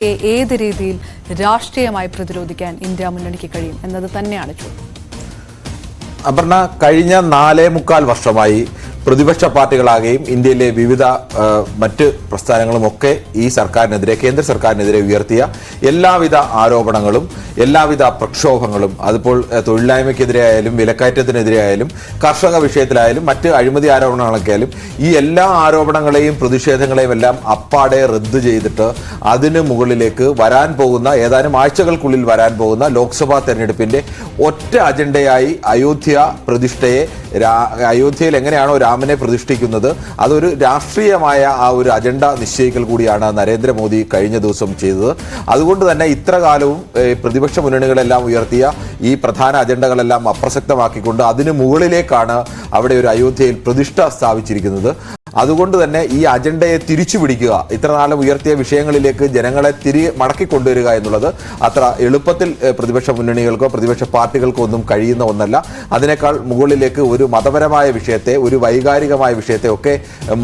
ഏത് രീതിയിൽ രാഷ്ട്രീയമായി പ്രതിരോധിക്കാൻ ഇന്ത്യ മുന്നണിക്ക് കഴിയും എന്നത് തന്നെയാണ് ചോദ്യം. അപർണ കഴിഞ്ഞ നാലേ മുക്കാൽ വർഷമായി പ്രതിപക്ഷ പാർട്ടികളാകെയും ഇന്ത്യയിലെ വിവിധ മറ്റ് പ്രസ്ഥാനങ്ങളും ഒക്കെ ഈ സർക്കാരിനെതിരെ കേന്ദ്ര സർക്കാരിനെതിരെ ഉയർത്തിയ എല്ലാവിധ ആരോപണങ്ങളും എല്ലാവിധ പ്രക്ഷോഭങ്ങളും അതിപ്പോൾ തൊഴിലില്ലായ്മയ്ക്കെതിരെ ആയാലും വിലക്കയറ്റത്തിനെതിരെ ആയാലും കർഷക വിഷയത്തിലായാലും മറ്റ് അഴിമതി ആരോപണങ്ങളൊക്കെ ആയാലും ഈ എല്ലാ ആരോപണങ്ങളെയും പ്രതിഷേധങ്ങളെയും എല്ലാം അപ്പാടെ റദ്ദ് ചെയ്തിട്ട് അതിന് മുകളിലേക്ക് വരാൻ പോകുന്ന ഏതാനും ആഴ്ചകൾക്കുള്ളിൽ വരാൻ പോകുന്ന ലോക്സഭാ തെരഞ്ഞെടുപ്പിന്റെ ഒറ്റ അജണ്ടയായി അയോധ്യ പ്രതിഷ്ഠയെ അയോധ്യയിൽ എങ്ങനെയാണോ രാമനെ പ്രതിഷ്ഠിക്കുന്നത് അതൊരു രാഷ്ട്രീയമായ ആ ഒരു അജണ്ട നിശ്ചയിക്കൽ കൂടിയാണ് നരേന്ദ്രമോദി കഴിഞ്ഞ ദിവസം ചെയ്തത്. അതുകൊണ്ട് തന്നെ ഇത്ര കാലവും പ്രതിപക്ഷ മുന്നണികളെല്ലാം ഉയർത്തിയ ഈ പ്രധാന അജണ്ടകളെല്ലാം അപ്രസക്തമാക്കിക്കൊണ്ട് അതിനു മുകളിലേക്കാണ് അവിടെ ഒരു അയോധ്യയിൽ പ്രതിഷ്ഠ സ്ഥാപിച്ചിരിക്കുന്നത്. അതുകൊണ്ട് തന്നെ ഈ അജണ്ടയെ തിരിച്ചു പിടിക്കുക ഇത്ര നാളും ഉയർത്തിയ വിഷയങ്ങളിലേക്ക് ജനങ്ങളെ തിരികെ മടക്കി കൊണ്ടുവരിക എന്നുള്ളത് അത്ര എളുപ്പത്തിൽ പ്രതിപക്ഷ മുന്നണികൾക്കോ പ്രതിപക്ഷ പാർട്ടികൾക്കോ ഒന്നും കഴിയുന്ന ഒന്നല്ല. അതിനേക്കാൾ മുകളിലേക്ക് ഒരു മതപരമായ വിഷയത്തെ ഒരു വൈകാരികമായ വിഷയത്തെ ഒക്കെ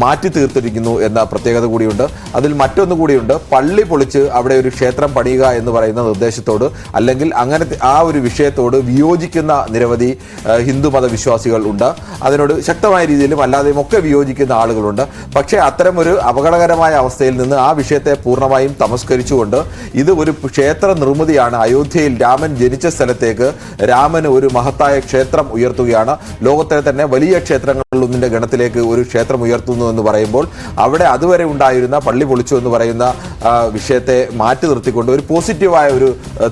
മാറ്റി തീർത്തിരിക്കുന്നു എന്ന പ്രത്യേകത കൂടിയുണ്ട്. അതിൽ മറ്റൊന്നു കൂടിയുണ്ട് പള്ളി പൊളിച്ച് അവിടെ ഒരു ക്ഷേത്രം പണിയുക എന്ന് പറയുന്ന നിർദ്ദേശത്തോട് അല്ലെങ്കിൽ അങ്ങനെ ആ ഒരു വിഷയത്തോട് വിയോജിക്കുന്ന നിരവധി ഹിന്ദു മതവിശ്വാസികൾ ഉണ്ട്. അതിനോട് ശക്തമായ രീതിയിലും അല്ലാതെയും ഒക്കെ വിയോജിക്കുന്ന ആളുകളുണ്ട് പക്ഷേ അത്തരം ഒരു അപകടകരമായ അവസ്ഥയിൽ നിന്ന് ആ വിഷയത്തെ പൂർണമായും തമസ്കരിച്ചുകൊണ്ട് ഇത് ഒരു ക്ഷേത്ര നിർമ്മിതിയാണ്. അയോധ്യയിൽ രാമൻ ജനിച്ച സ്ഥലത്തേക്ക് രാമന് ഒരു മഹത്തായ ക്ഷേത്രം ഉയർത്തുകയാണ്. ലോകത്തിലെ തന്നെ വലിയ ക്ഷേത്രങ്ങളിലൊന്നിന്റെ ഗണത്തിലേക്ക് ഒരു ക്ഷേത്രം ഉയർത്തുന്നു എന്ന് പറയുമ്പോൾ അവിടെ അതുവരെ ഉണ്ടായിരുന്ന പള്ളി പൊളിച്ചു എന്ന് പറയുന്ന വിഷയത്തെ മാറ്റി നിർത്തിക്കൊണ്ട് ഒരു പോസിറ്റീവായ ഒരു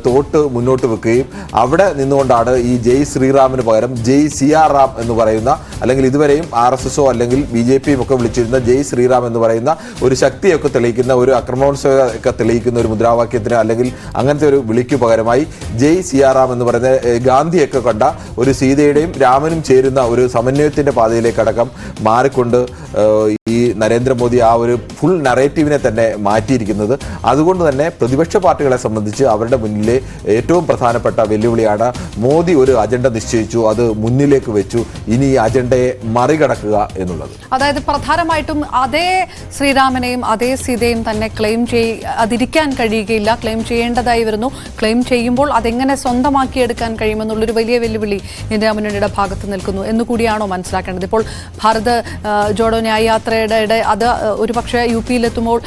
തോട്ട് മുന്നോട്ട് വെക്കുകയും അവിടെ നിന്നുകൊണ്ടാണ് ഈ ജയ് ശ്രീറാമിന് പകരം ജയ് സിയാർ റാം എന്ന് പറയുന്ന അല്ലെങ്കിൽ ഇതുവരെയും ആർ എസ് എസോ അല്ലെങ്കിൽ ബി ജെ പിയും ഒക്കെ വിളിച്ചിരുന്ന ജയ് ശ്രീറാം എന്ന് പറയുന്ന ഒരു ശക്തിയൊക്കെ തെളിയിക്കുന്ന ഒരു അക്രമോത്സവമൊക്കെ തെളിയിക്കുന്ന ഒരു മുദ്രാവാക്യത്തിന് അല്ലെങ്കിൽ അങ്ങനത്തെ ഒരു വിളിക്കു പകരമായി ജയ് സിയാറാം എന്ന് പറയുന്ന ഗാന്ധിയൊക്കെ കണ്ട ഒരു സീതയുടെയും രാമനും ചേരുന്ന ഒരു സമന്വയത്തിന്റെ പാതയിലേക്കടക്കം മാറിക്കൊണ്ട് ഈ നരേന്ദ്രമോദി ആ ഒരു ഫുൾ നറേറ്റീവിനെ തന്നെ മാറ്റിയിരിക്കുന്നത്. അതുകൊണ്ട് തന്നെ പ്രതിപക്ഷ പാർട്ടികളെ സംബന്ധിച്ച് അവരുടെ മുന്നിലെ ഏറ്റവും പ്രധാനപ്പെട്ട വെല്ലുവിളിയാണ് മോദി ഒരു അജണ്ട നിശ്ചയിച്ചു അത് മുന്നിലേക്ക് വെച്ചു ഇനി ഈ അജണ്ടയെ മറികടക്കുക എന്നുള്ളത്. അതായത് പ്രധാനമായിട്ടും അതേ ശ്രീരാമനെയും അതേ സീതയും തന്നെ ക്ലെയിം ചെയ് അതിരിക്കാൻ കഴിയുകയില്ല. ക്ലെയിം ചെയ്യേണ്ടതായി വരുന്നു. ക്ലെയിം ചെയ്യുമ്പോൾ അതെങ്ങനെ സ്വന്തമാക്കിയെടുക്കാൻ കഴിയുമെന്നുള്ളൊരു വലിയ വെല്ലുവിളി ഇന്ത്യ മുന്നണിയുടെ ഭാഗത്ത് നിൽക്കുന്നു എന്നുകൂടിയാണോ മനസ്സിലാക്കേണ്ടത്. ഇപ്പോൾ ഭാരത് ജോഡോ ന്യായയാത്രയുടെ അത് ഒരുപക്ഷെ യു പിയിലെത്തുമ്പോൾ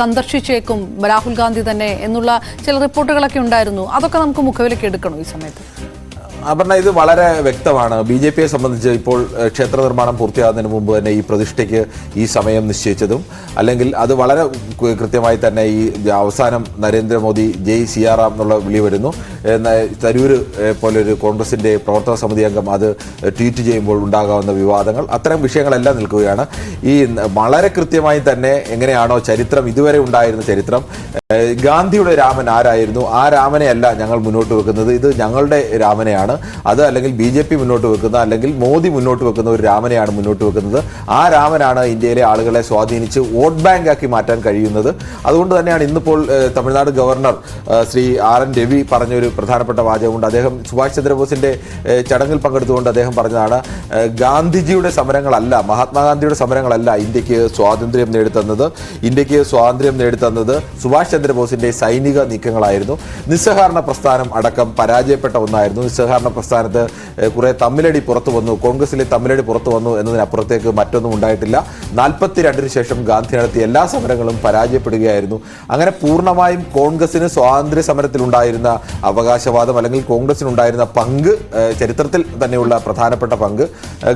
സന്ദർശിച്ചേക്കും രാഹുൽ ഗാന്ധി തന്നെ എന്നുള്ള ചില റിപ്പോർട്ടുകളൊക്കെ ഉണ്ടായിരുന്നു. അതൊക്കെ നമുക്ക് മുഖവിലേക്ക് എടുക്കണോ ഈ സമയത്ത്? അപർണ ഇത് വളരെ വ്യക്തമാണ്. ബി ജെ പിയെ സംബന്ധിച്ച് ഇപ്പോൾ ക്ഷേത്ര നിർമ്മാണം പൂർത്തിയാകുന്നതിന് മുമ്പ് തന്നെ ഈ പ്രതിഷ്ഠയ്ക്ക് ഈ സമയം നിശ്ചയിച്ചതും അല്ലെങ്കിൽ അത് വളരെ കൃത്യമായി തന്നെ ഈ അവസാനം നരേന്ദ്രമോദി ജയ് സിയാറാം എന്നുള്ള വിളി വരുന്നു. തരൂര് പോലൊരു കോൺഗ്രസിന്റെ പ്രവർത്തക സമിതി അംഗം അത് ട്വീറ്റ് ചെയ്യുമ്പോൾ ഉണ്ടാകാവുന്ന വിവാദങ്ങൾ അത്തരം വിഷയങ്ങളെല്ലാം നിൽക്കുകയാണ്. ഈ വളരെ കൃത്യമായി തന്നെ എങ്ങനെയാണോ ചരിത്രം ഇതുവരെ ഉണ്ടായിരുന്ന ചരിത്രം ഗാന്ധിയുടെ രാമൻ ആരായിരുന്നു? ആ രാമനെയല്ല ഞങ്ങൾ മുന്നോട്ട് വെക്കുന്നത്. ഇത് ഞങ്ങളുടെ രാമനെയാണ്. അത് അല്ലെങ്കിൽ ബി ജെ പി മുന്നോട്ട് വെക്കുന്ന അല്ലെങ്കിൽ മോദി മുന്നോട്ട് വെക്കുന്ന ഒരു രാമനെയാണ് മുന്നോട്ട് വെക്കുന്നത്. ആ രാമനാണ് ഇന്ത്യയിലെ ആളുകളെ സ്വാധീനിച്ച് വോട്ട് ബാങ്ക് ആക്കി മാറ്റാൻ കഴിയുന്നത്. അതുകൊണ്ട് തന്നെയാണ് ഇന്നിപ്പോൾ Tamil Nadu governor Shri R N Ravi പറഞ്ഞൊരു പ്രധാനപ്പെട്ട വാചകമുണ്ട്. അദ്ദേഹം സുഭാഷ് ചന്ദ്രബോസിന്റെ ചടങ്ങിൽ പങ്കെടുത്തുകൊണ്ട് അദ്ദേഹം പറഞ്ഞതാണ് ഗാന്ധിജിയുടെ സമരങ്ങളല്ല മഹാത്മാഗാന്ധിയുടെ സമരങ്ങളല്ല ഇന്ത്യയ്ക്ക് സ്വാതന്ത്ര്യം നേടിത്തന്നത്. ഇന്ത്യയ്ക്ക് സ്വാതന്ത്ര്യം നേടിത്തന്നത് സുഭാഷ് ചന്ദ്രബോസിന്റെ സൈനിക നീക്കങ്ങളായിരുന്നു. നിസ്സഹകരണ പ്രസ്ഥാനം അടക്കം പരാജയപ്പെട്ട ഒന്നായിരുന്നു. നിസ്സഹകരണ പ്രസ്ഥാനത്ത് കുറെ തമ്മിലടി പുറത്തു വന്നു. കോൺഗ്രസിലെ തമ്മിലടി പുറത്തു വന്നു എന്നതിനപ്പുറത്തേക്ക് മറ്റൊന്നും ഉണ്ടായിട്ടില്ല. നാൽപ്പത്തിരണ്ടിന് ശേഷം ഗാന്ധി നടത്തിയ എല്ലാ സമരങ്ങളും പരാജയപ്പെടുകയായിരുന്നു. അങ്ങനെ പൂർണമായും കോൺഗ്രസിന് സ്വാതന്ത്ര്യ സമരത്തിലുണ്ടായിരുന്ന അവകാശവാദം അല്ലെങ്കിൽ കോൺഗ്രസിനുണ്ടായിരുന്ന പങ്ക് ചരിത്രത്തിൽ തന്നെയുള്ള പ്രധാനപ്പെട്ട പങ്ക്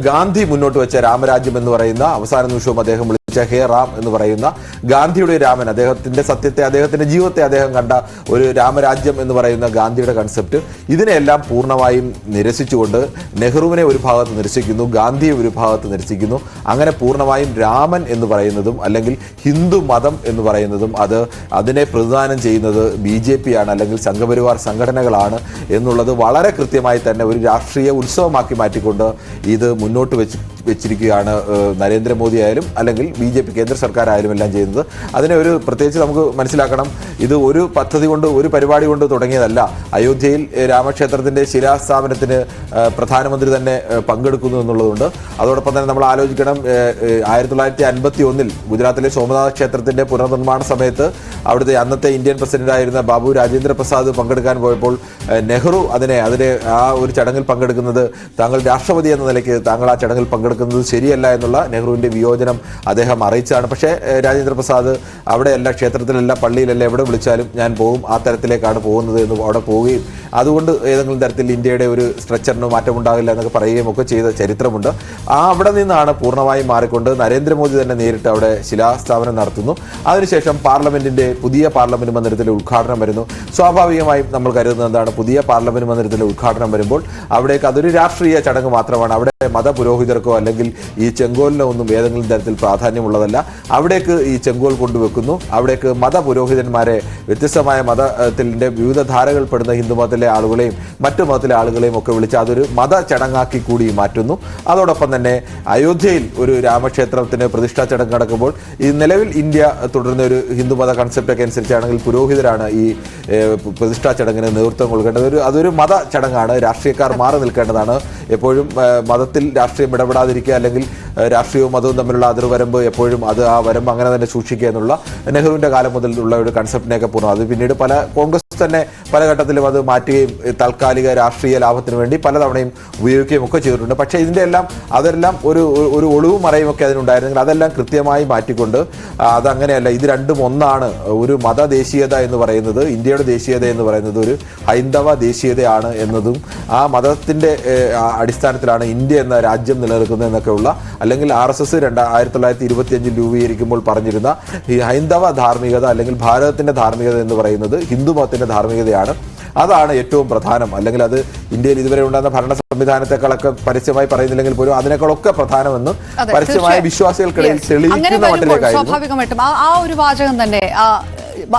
ഗാന്ധി മുന്നോട്ട് വെച്ച രാമരാജ്യം എന്ന് പറയുന്ന അവസാന നിമിഷവും അദ്ദേഹം ഹേ റാം എന്ന് പറയുന്ന ഗാന്ധിയുടെ രാമൻ. അദ്ദേഹത്തിന്റെ സത്യത്തെ അദ്ദേഹത്തിന്റെ ജീവിതത്തെ അദ്ദേഹം കണ്ട ഒരു രാമരാജ്യം എന്ന് പറയുന്ന ഗാന്ധിയുടെ കൺസെപ്റ്റ് ഇതിനെല്ലാം പൂർണമായും നിരസിച്ചുകൊണ്ട് നെഹ്റുവിനെ ഒരു ഭാഗത്ത് നിരസിക്കുന്നു ഗാന്ധിയെ ഒരു ഭാഗത്ത് നിരസിക്കുന്നു. അങ്ങനെ പൂർണമായും രാമൻ എന്ന് പറയുന്നതും അല്ലെങ്കിൽ ഹിന്ദു മതം എന്ന് പറയുന്നതും അത് അതിനെ പ്രതിദാനം ചെയ്യുന്നത് ബി ജെ പി ആണ് അല്ലെങ്കിൽ സംഘപരിവാർ സംഘടനകളാണ് എന്നുള്ളത് വളരെ കൃത്യമായി തന്നെ ഒരു രാഷ്ട്രീയ ഉത്സവമാക്കി മാറ്റിക്കൊണ്ട് ഇത് മുന്നോട്ട് വെച്ച് വെച്ചിരിക്കുകയാണ് നരേന്ദ്രമോദി ആയാലും അല്ലെങ്കിൽ ബി ജെ പി കേന്ദ്ര സർക്കാരായാലും എല്ലാം ചെയ്യുന്നത്. അതിനെ ഒരു പ്രത്യേകിച്ച് നമുക്ക് മനസ്സിലാക്കണം. ഇത് ഒരു പദ്ധതി കൊണ്ട് ഒരു പരിപാടി കൊണ്ട് തുടങ്ങിയതല്ല. അയോധ്യയിൽ രാമക്ഷേത്രത്തിന്റെ ശിലാസ്ഥാപനത്തിന് പ്രധാനമന്ത്രി തന്നെ പങ്കെടുക്കുന്നു എന്നുള്ളതുകൊണ്ട് അതോടൊപ്പം തന്നെ നമ്മൾ ആലോചിക്കണം ആയിരത്തി തൊള്ളായിരത്തി അൻപത്തി ഒന്നിൽ ഗുജറാത്തിലെ സോമനാഥ ക്ഷേത്രത്തിന്റെ പുനർനിർമ്മാണ സമയത്ത് അവിടുത്തെ അന്നത്തെ ഇന്ത്യൻ പ്രസിഡന്റായിരുന്ന ബാബു രാജേന്ദ്ര പ്രസാദ് പങ്കെടുക്കാൻ പോയപ്പോൾ നെഹ്റു അതിനെ അതിനെ ആ ഒരു ചടങ്ങിൽ പങ്കെടുക്കുന്നത് താങ്കൾ രാഷ്ട്രപതി എന്ന നിലയ്ക്ക് താങ്കൾ ആ ചടങ്ങിൽ പങ്കെടുക്കുന്നത് ശരിയല്ല എന്നുള്ള നെഹ്റുവിന്റെ വിയോജനം അദ്ദേഹം അറിയിച്ചാണ് പക്ഷേ രാജേന്ദ്രപ്രസാദ് രാജേന്ദ്ര പ്രസാദ് അവിടെയല്ല ക്ഷേത്രത്തിലല്ല പള്ളിയിലല്ല എവിടെ വിളിച്ചാലും ഞാൻ പോകും. ആ തരത്തിലേക്കാണ് പോകുന്നത് എന്ന് അവിടെ പോവുകയും അതുകൊണ്ട് ഏതെങ്കിലും തരത്തിൽ ഇന്ത്യയുടെ ഒരു സ്ട്രക്ചറിന് മാറ്റമുണ്ടാകില്ല എന്നൊക്കെ പറയുകയും ഒക്കെ ചെയ്ത ചരിത്രമുണ്ട്. ആ അവിടെ നിന്നാണ് പൂർണമായും മാറിക്കൊണ്ട് നരേന്ദ്രമോദി തന്നെ നേരിട്ട് അവിടെ ശിലാസ്ഥാപനം നടത്തുന്നു. അതിനുശേഷം പാർലമെന്റിന്റെ പുതിയ പാർലമെന്റ് മന്ദിരത്തിലെ ഉദ്ഘാടനം വരുന്നു. സ്വാഭാവികമായും നമ്മൾ കരുതുന്നത് എന്താണ്? പുതിയ പാർലമെന്റ് മന്ദിരത്തിലെ ഉദ്ഘാടനം വരുമ്പോൾ അവിടേക്ക് അതൊരു രാഷ്ട്രീയ ചടങ്ങ് മാത്രമാണ്. അവിടെ മതപുരോഹിതർക്കോ അല്ലെങ്കിൽ ഈ ചെങ്കോലിനോ ഒന്നും ഏതെങ്കിലും തരത്തിൽ പ്രാധാന്യമുള്ളതല്ല. അവിടേക്ക് ഈ ചെങ്കോൽ കൊണ്ടുവെക്കുന്നു. അവിടേക്ക് മതപുരോഹിതന്മാരെ വ്യത്യസ്തമായ മതത്തിന്റെ വിവിധ ധാരകൾപ്പെടുന്ന ഹിന്ദു മതത്തിലെ ആളുകളെയും മറ്റു മതത്തിലെ ആളുകളെയും ഒക്കെ വിളിച്ച് അതൊരു മത ചടങ്ങാക്കി കൂടി മാറ്റുന്നു. അതോടൊപ്പം തന്നെ അയോധ്യയിൽ ഒരു രാമക്ഷേത്രത്തിന് പ്രതിഷ്ഠാ ചടങ്ങ് നടക്കുമ്പോൾ ഈ നിലവിൽ ഇന്ത്യ തുടരുന്ന ഒരു ഹിന്ദുമത കൺസെപ്റ്റ് ഒക്കെ അനുസരിച്ചാണെങ്കിൽ പുരോഹിതരാണ് ഈ പ്രതിഷ്ഠാ ചടങ്ങിന് നേതൃത്വം കൊടുക്കേണ്ടത്. ഒരു അതൊരു മത ചടങ്ങാണ്. രാഷ്ട്രീയക്കാർ മാറി നിൽക്കേണ്ടതാണ്. എപ്പോഴും ഏഹ്, മതത്തിൽ രാഷ്ട്രീയം ഇടപെടാതിരിക്കുക അല്ലെങ്കിൽ രാഷ്ട്രീയവും മതവും തമ്മിലുള്ള അതിർവരമ്പ് എപ്പോഴും അത് ആ വരമ്പ് അങ്ങനെ തന്നെ സൂക്ഷിക്കുക എന്നുള്ള നെഹ്റുവിന്റെ കാലം മുതൽ ഉള്ള ഒരു കൺസെപ്റ്റിനെയൊക്കെ പൂർണം അത് പിന്നീട് പല കോൺഗ്രസ് തന്നെ പല ഘട്ടത്തിലും അത് മാറ്റുകയും താൽക്കാലിക രാഷ്ട്രീയ ലാഭത്തിന് വേണ്ടി പലതവണയും ഉപയോഗിക്കുകയും ഒക്കെ ചെയ്തിട്ടുണ്ട്. പക്ഷേ ഇതിന്റെ എല്ലാം അതെല്ലാം ഒരു ഒരു- ഒളിവ് മറയുമൊക്കെ മറയും ഒക്കെ അതിനുണ്ടായിരുന്നെങ്കിൽ അതെല്ലാം കൃത്യമായി മാറ്റിക്കൊണ്ട് അതങ്ങനെയല്ല ഇത് രണ്ടും ഒന്നാണ്. ഒരു മത ദേശീയത എന്ന് പറയുന്നത് ഇന്ത്യയുടെ ദേശീയത എന്ന് പറയുന്നത് ഒരു ഹൈന്ദവ ദേശീയതയാണ് എന്നതും ആ മതത്തിന്റെ അടിസ്ഥാനത്തിലാണ് ഇന്ത്യ എന്ന രാജ്യം നിലനിൽക്കുന്നത് എന്നൊക്കെയുള്ള അല്ലെങ്കിൽ ആർ എസ് എസ് രണ്ട് ആയിരത്തി തൊള്ളായിരത്തി ഇരുപത്തി അഞ്ചിൽ രൂപീകരിക്കുമ്പോൾ പറഞ്ഞിരുന്ന ഈ ഹൈന്ദവ ധാർമ്മികത അല്ലെങ്കിൽ ഭാരതത്തിന്റെ ധാർമ്മികത എന്ന് പറയുന്നത് ഹിന്ദു മതത്തിന്റെ ധാർമ്മികതയാണ്. അതാണ് ഏറ്റവും പ്രധാനം. അല്ലെങ്കിൽ അത് ഇന്ത്യയിൽ ഇതുവരെ ഉണ്ടാകുന്ന ഭരണ സംവിധാനത്തെക്കാളൊക്കെ പരസ്യമായി പറയുന്നില്ലെങ്കിൽ പോലും അതിനേക്കാളൊക്കെ പ്രധാനമെന്ന് പരസ്യമായ വിശ്വാസികൾക്കിടയിൽ തെളിയിക്കുന്ന മട്ടിലേക്കായിരുന്നു. സ്വാഭാവികമായിട്ടും. ആ ഒരു വാചകം തന്നെ